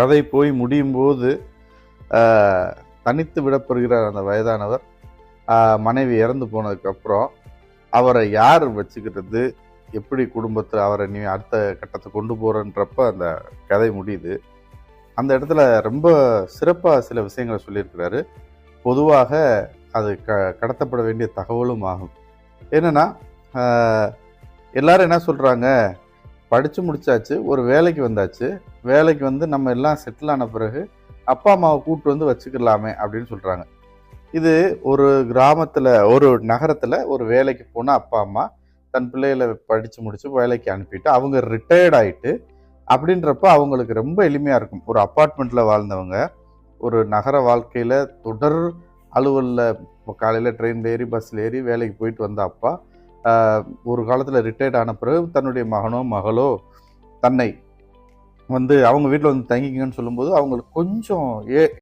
கதை போய் முடியும் போது தனித்து விடப்படுகிறார் அந்த வயதானவர். மனைவி இறந்து போனதுக்கப்புறம் அவரை யார் வச்சுக்கிறது எப்படி குடும்பத்தில் அவரை நீ அடுத்த கட்டத்தை கொண்டு போகிறன்றப்ப அந்த கதை முடியுது. அந்த இடத்துல ரொம்ப சிறப்பாக சில விஷயங்களை சொல்லியிருக்கிறாரு. பொதுவாக அது க கடத்தப்பட வேண்டிய தகவலும் ஆகும். என்னென்னா எல்லாரும் என்ன சொல்கிறாங்க படித்து முடிச்சாச்சு ஒரு வேலைக்கு வந்தாச்சு. வேலைக்கு வந்து நம்ம எல்லாம் செட்டில் ஆன பிறகு அப்பா அம்மாவை கூப்பிட்டு வந்து வச்சுக்கலாமே அப்படின்னு சொல்கிறாங்க இது ஒரு கிராமத்தில் ஒரு நகரத்தில் ஒரு வேலைக்கு போன அப்பா அம்மா தன் பிள்ளைகளை படித்து முடித்து வேலைக்கு அனுப்பிட்டு அவங்க ரிட்டையர்ட் ஆகிட்டு அப்படின்றப்ப அவங்களுக்கு ரொம்ப எளிமையாக இருக்கும். ஒரு அப்பார்ட்மெண்ட்டில் வாழ்ந்தவங்க ஒரு நகர வாழ்க்கையில் தொடர் அலுவலில் காலையில் ட்ரெயினில் ஏறி பஸ்ஸில் ஏறி வேலைக்கு போயிட்டு வந்த அப்பா ஒரு காலத்தில் ரிட்டையர்ட் ஆன பிறகு தன்னுடைய மகனோ மகளோ தன்னை வந்து அவங்க வீட்டில் வந்து தங்கிக்கங்கன்னு சொல்லும்போது அவங்களுக்கு கொஞ்சம் ஏ